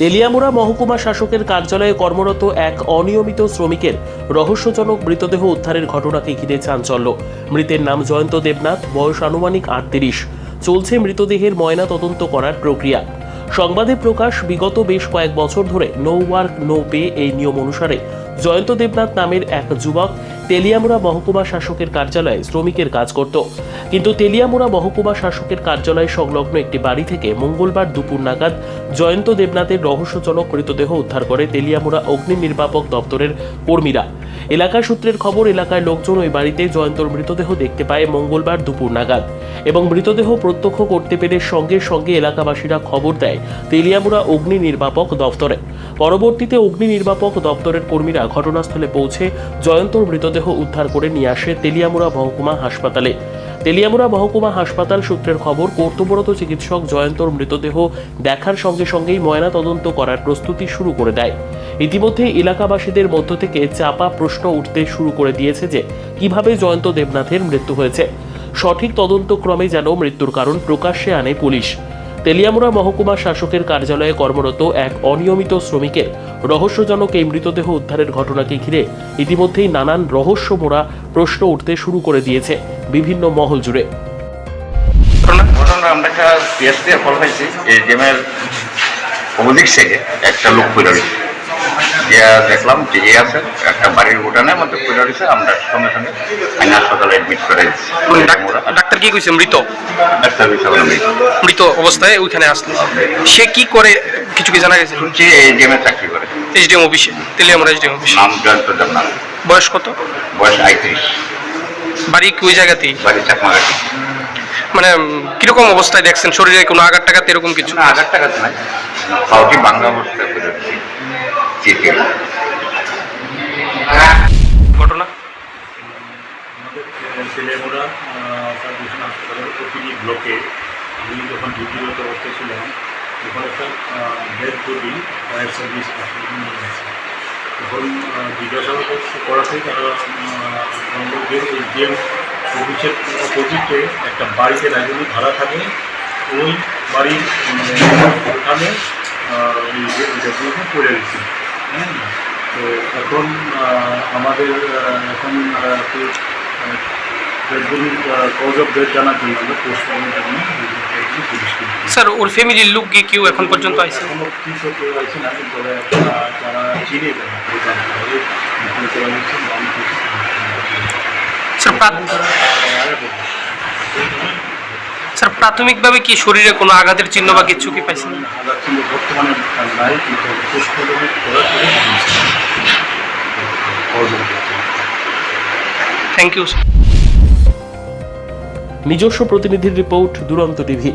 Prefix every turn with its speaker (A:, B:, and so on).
A: তেলিয়ামুড়া মহকুমা শাসকের কার্যালয়ে কর্মরত এক অনিয়মিত শ্রমিকের রহস্যজনক মৃতদেহ উদ্ধারের ঘটনাকে ঘিরে চাঞ্চল্য। মৃতের নাম জয়ন্ত দেবনাথ, বয়স আনুমানিক আটত্রিশ। চলছে মৃতদেহের ময়না তদন্ত করার প্রক্রিয়া। সংবাদে প্রকাশ, বিগত বেশ কয়েক বছর ধরে নো ওয়ার্ক, নো পে এই নিয়ম অনুসারে জয়ন্ত দেবনাথ নামের এক যুবক তেলিয়ামুড়া মহকুমা শাসকের কার্যালয়ে শ্রমিকের কাজ করত। কিন্তু তেলিয়ামুড়া মহকুমা শাসকের কার্যালয় সংলগ্ন একটি বাড়ি থেকে মঙ্গলবার দুপুর নাগাদ জয়ন্ত দেবনাথের রহস্যজনক মৃতদেহ উদ্ধার করে তেলিয়ামুড়া অগ্নি নির্বাপক দপ্তরের কর্মীরা। এলাকা সূত্রের খবর এলাকায় লোকজন ওই বাড়িতে জয়ন্তর মৃতদেহ দেখতে পায় মঙ্গলবার দুপুর নাগাদ এবং মৃতদেহ প্রত্যক্ষ করতে পেরে সঙ্গে সঙ্গে এলাকাবাসীরা খবর দেয় তেলিয়ামুড়া অগ্নি নির্বাপক দপ্তরে। পরবর্তীতে অগ্নি নির্বাপক দপ্তরের কর্মীরা ঘটনাস্থলে পৌঁছে জয়ন্তর মৃতদেহ উদ্ধার করে নিয়ে আসে তেলিয়ামুড়া মহকুমা হাসপাতালে। তেলিয়ামুড়া মহকুমা হাসপাতাল সূত্রের খবর, কর্তব্যরত চিকিৎসক জয়ন্তর মৃতদেহ দেখার সঙ্গে সঙ্গেই ময়না তদন্ত করার প্রস্তুতি শুরু করে দেয়। ইতিমধ্যে এলাকাবাসীদের মধ্য থেকে চাপা প্রশ্ন উঠতে শুরু করে দিয়েছে যে, কীভাবে জয়ন্ত দেবনাথের মৃত্যু হয়েছে? সঠিক তদন্তক্রমে যেন মৃত্যুর কারণ প্রকাশ্যে আনে পুলিশ। তেলিয়ামুড়া মহকুমা শাসকের কার্যালয়ে কর্মরত এক অনিয়মিত শ্রমিকের রহস্যজনক এই মৃতদেহ উদ্ধারের ঘটনাকে ঘিরে ইতিমধ্যেই নানান রহস্যমোড়া প্রশ্ন উঠতে শুরু করে দিয়েছে বিভিন্ন মহল জুড়ে।
B: একটা লোক দেখলাম যে আছে, একটা বাড়ির উঠানের মধ্যে রয়েছে, আমরা সঙ্গে সঙ্গে অ্যাডমিট
C: ডাক্তার কি কইছে? মৃত?
B: ডাক্তার
C: মৃত। অবস্থায় ওইখানে আসলো। সে কি করে? কিছু কি জানা গেছে?
B: এটিএমে চাকরি করে।
C: অফিসে তেলিয়ামরা অফিসে
B: নাম দেবনাথ
C: বয়স কত?
B: বয়স
C: বাড়ি কি ওই জায়গাতেই?
B: বাড়ি চাকমাঘাটি
C: মানে কীরকম অবস্থায় দেখছেন? শরীরে কোনো আঘাত টাঘাত এরকম কিছু?
B: আঘাত হাজার টাকা নাই। পাউটি বাংলা অবস্থায়
D: আমাদের তেলেমুড়া সাব ডিভিশন হাসপাতালের ওপিডি ব্লকে আমি যখন ডিউটিরত অবস্থায় ছিলাম তখন একটা ডেড বডি ফায়ার সার্ভিস তখন জিজ্ঞাসাবাদ করতে- করাতে তারা এই জেম অফিসের অপোজিটে একটা বাড়িতে রাজনী ভাড়া থাকে, ওই বাড়ির মানে ওখানে ওই ডেপুটি গেছে হ্যাঁ? তো এখন আমাদের এখন
C: স্যার, ওর ফ্যামিলির লোক গিয়ে কেউ এখন পর্যন্ত
D: কিছু
C: স্যার প্রাথমিকভাবে কি শরীরে কোনো আঘাতের চিহ্ন বা কিছু কি পাইছেন?
D: বর্তমানে পোস্টমর্টমের করার পরে cause of death
C: thank you
A: নিজস্ব প্রতিনিধির রিপোর্ট দুরন্ত টিভি।